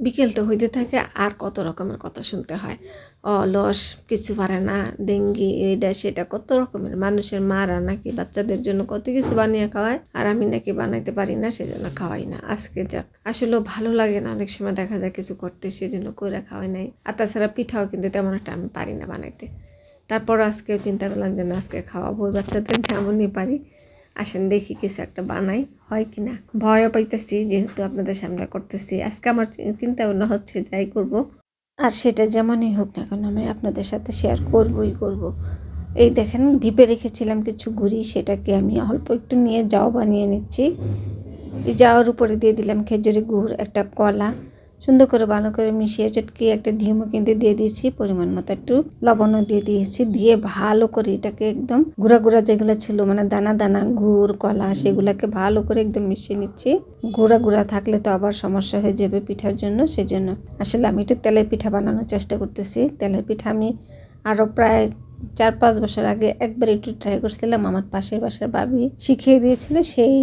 বিকেলটা হইতে থাকে, আর কত রকমের কথা শুনতে হয়। অলস, কিছু পারে না, ডেঙ্গি এটা সেটা কত রকমের। মানুষের মারা নাকি বাচ্চাদের জন্য কত কিছু বানিয়ে খাওয়ায়, আর আমি নাকি বানাইতে পারি না, সেজন্য খাওয়াই না। আজকে যাক আসলেও ভালো লাগে না, অনেক সময় দেখা যায় কিছু করতে, সেজন্য করে খাওয়াই নাই। আর তাছাড়া পিঠাও কিন্তু তেমন একটা আমি পারি না বানাইতে। তারপর আজকে চিন্তা করলাম যে আজকে খাওয়াবো বাচ্চাদের যেমনই পারি। আসেন, দেখি কিছু একটা বানাই, হয় কি না? ভয়ও পাইতেছি, যেহেতু আপনাদের সামনে করতেছি। আজকে আমার চিন্তা ভাবনা হচ্ছে যাই করব। আর সেটা যেমনই হোক না কেন, আমি আপনাদের সাথে শেয়ার করবই করব। এই দেখেন ডিপে রেখেছিলাম কিছু গুড়ি, সেটাকে আমি অল্প একটু নিয়ে, যাও বানিয়ে নিচ্ছি। এই যাওয়ার উপরে দিয়ে দিলাম খেজুরি গুড়, একটা কলা সুন্দর করে ভালো করে মিশিয়ে চটকি একটা ডিমও কিন্তু দিয়ে দিয়েছি, পরিমাণ মতো একটু লবণও দিয়ে দিয়েছি, দিয়ে ভালো করে এটাকে একদম গুঁড়া গুঁড়া যেগুলো ছিল মানে দানা দানা, গুড়, কলা, সেগুলোকে ভালো করে একদম মিশিয়ে নিচ্ছি। গুঁড়া গুঁড়া থাকলে তো আবার সমস্যা হয়ে যাবে পিঠার জন্য, সেজন্য। আসলে আমি একটু তেলের পিঠা বানানোর চেষ্টা করতেছি। তেলের পিঠা আমি আরও প্রায় চার পাঁচ বছর আগে একবার একটু ট্রাই করছিলাম, আমার পাশের বাসার বাবি শিখিয়ে দিয়েছিল, সেই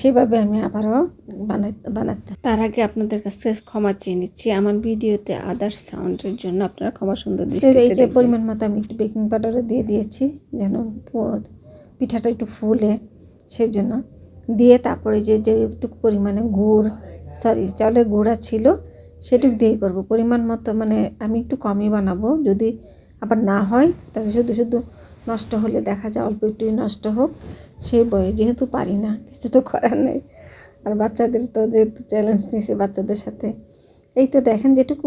সেভাবে আমি আবারও বানাই বানাতে তার আগে আপনাদের কাছে ক্ষমা চেয়ে নিচ্ছি। আমার ভিডিওতে আদার সাউন্ডের জন্য আপনারা ক্ষমা সুন্দর দৃষ্টি এই যে পরিমাণ মতো আমি একটু বেকিং পাউডারও দিয়ে দিয়েছি যেন পিঠাটা একটু ফুলে সেই জন্য দিয়ে তারপরে যে যে একটু পরিমাণে গুড় সরি চাউলের গুঁড়া ছিল সেটুকু দিয়ে করব। পরিমাণ মতো মানে আমি একটু কমই বানাবো। যদি আবার না হয় তাহলে শুধু শুধু নষ্ট হলে দেখা যায় অল্প একটুই নষ্ট হোক, সেই বয়ে যেহেতু পারি না, কিছু তো করার নেই। আর বাচ্চাদের তো যেহেতু চ্যালেঞ্জ নিয়েছে বাচ্চাদের সাথে, এই তো দেখেন যেটুকু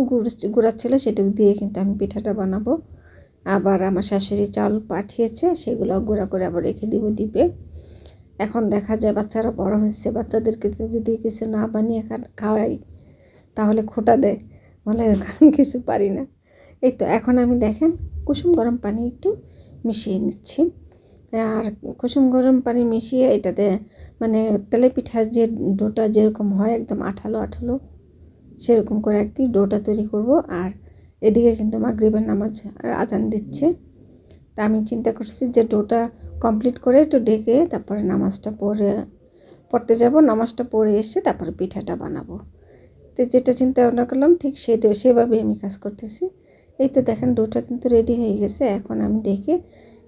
গুড় ছিল সেটুকু দিয়ে কিন্তু আমি পিঠাটা বানাবো। আবার আমার শাশুড়ি চাল পাঠিয়েছে, সেগুলো গুঁড়া করে আবার রেখে দিব ডিপে। এখন দেখা যায় বাচ্চারা বড় হয়েছে, বাচ্চাদেরকে যদি কিছু না বানিয়ে খাওয়াই, তাহলে খোটা দেয়। বলে কিছু পারি না। এই তো এখন আমি দেখেন, কুসুম গরম পানি একটু মিশিয়ে নিচ্ছি। আর কুসুম গরম পানি মিশিয়ে এটাতে মানে তেলে পিঠার যে ডোটা যেরকম হয় একদম আঠালো আঠালো, সেরকম করে আর কি ডোটা তৈরি করব। আর এদিকে কিন্তু মাগরিবের নামাজ আজান দিচ্ছে। তা আমি চিন্তা করছি যে ডোটা কমপ্লিট করে একটু ডেকে তারপরে নামাজটা পড়ে, পড়তে যাব। নামাজটা পড়ে এসে তারপরে পিঠাটা বানাবো। তো যেটা চিন্তা ভাবনা করলাম ঠিক সেটা, সেভাবেই আমি কাজ করতেছি। এই তো দেখেন ডোটা কিন্তু রেডি হয়ে গেছে। এখন আমি ডেকে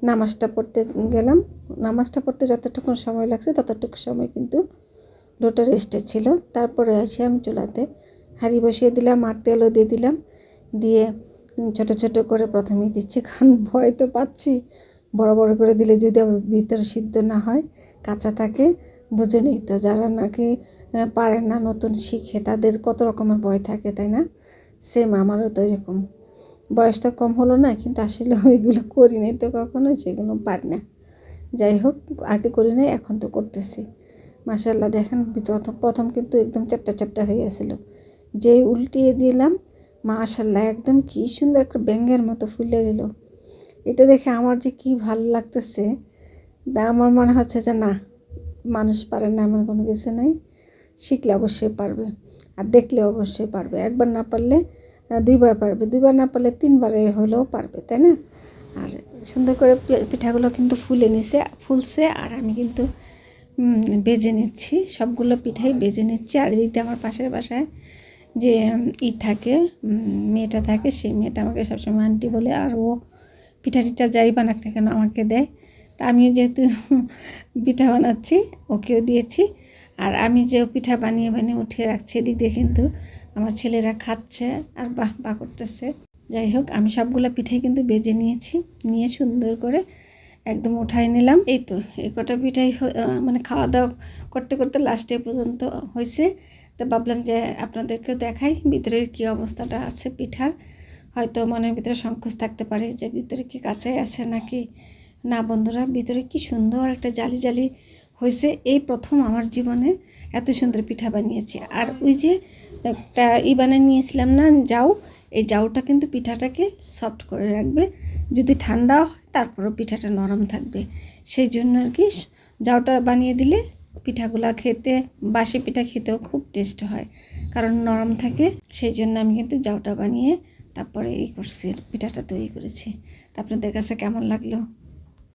নামাজটা পড়তে গেলাম। নামাজটা পড়তে যতটুকু সময় লাগছে ততটুকু সময় কিন্তু ডোটা রেস্টে ছিল। তারপরে এসে আমি চুলাতে হাঁড়ি বসিয়ে দিলাম, আর তেলও দিয়ে দিলাম। দিয়ে ছোট ছোট করে প্রথমেই দিচ্ছি, কারণ ভয় তো পাচ্ছি। বড় বড় করে দিলে যদি ভিতরে সিদ্ধ না হয়, কাঁচা থাকে, বুঝে নিই তো। যারা নাকি পারে না নতুন শিখে, তাদের কত রকমের ভয় থাকে, তাই না? সেম আমারও তো এরকম। বয়স তো কম হলো না, কিন্তু আসলে ওইগুলো করি নাই তো কখনো, সেগুলো পারি না। যাই হোক, আগে করি নাই, এখন তো করতেছি। মাসাল্লাহ দেখেন প্রথম কিন্তু একদম চ্যাপটা চ্যাপটা হয়ে গেছিল। যেই উল্টিয়ে দিলাম মাশাল্লাহ একদম কি সুন্দর একটা ব্যাঙ্গের মতো ফুলে গেল এটা দেখে আমার যে কি ভালো লাগতেছে, তা আমার মনে হচ্ছে যে না, মানুষ পারে না এমন কোনো কিছু নাই। শিখলে অবশ্যই পারবে, আর দেখলে অবশ্যই পারবে। একবার না পারলে দুইবার পারবে। দুইবার না পারলে তিনবারে হলেও পারবে, তাই না? আর সুন্দর করে পিঠাগুলো কিন্তু ফুলে নিছে, ফুলছে, আর আমি কিন্তু বেজে নিচ্ছি। সবগুলো পিঠাই বেজে নিচ্ছি। আর এদিকে আমার পাশের বাসায় যে ই থাকে মেয়েটা থাকে, সেই মেয়েটা আমাকে সবসময় আন্টি বলে, আর ও পিঠা টিঠা যাই বানাক না কেন আমাকে দেয় তা আমিও যেহেতু পিঠা বানাচ্ছি, ওকেও দিয়েছি। আর আমি যে পিঠা বানিয়ে বানিয়ে উঠিয়ে রাখছি, এদিক কিন্তু আমার ছেলেরা খাচ্ছে আর বাহ বাহ করতেছে। যাই হোক, আমি সবগুলো পিঠাই কিন্তু বেজে নিয়েছি, নিয়ে সুন্দর করে একদম উঠাই নিলাম। এই তো, এই কটা পিঠাই মানে খাওয়া দাওয়া করতে করতে লাস্টে পর্যন্ত হয়েছে। তো ভাবলাম যে আপনাদেরকে দেখাই ভিতরের কী অবস্থাটা আছে পিঠার। হয়তো মনের ভিতরে সংকোচ থাকতে পারে যে ভিতরে কি কাঁচাই আছে নাকি? না বন্ধুরা, ভিতরে কি সুন্দর একটা জালি জালি হয়েছে এই প্রথম আমার জীবনে এত সুন্দর পিঠা বানিয়েছি। আর ওই যে, একটা ই বানিয়ে নিয়েছিলাম না যাও এই জাউটা কিন্তু পিঠাটাকে সফট করে রাখবে। যদি ঠান্ডা হয়, তারপরেও পিঠাটা নরম থাকবে। সেই জন্য আর কি জাউটা বানিয়ে দিলে পিঠাগুলা খেতে, বাসি পিঠা খেতেও খুব টেস্ট হয়। কারণ নরম থাকে, সেই জন্য আমি কিন্তু জাউটা বানিয়ে তারপরে এই করছি, পিঠাটা তৈরি করেছি। তা আপনাদের কাছে কেমন লাগল?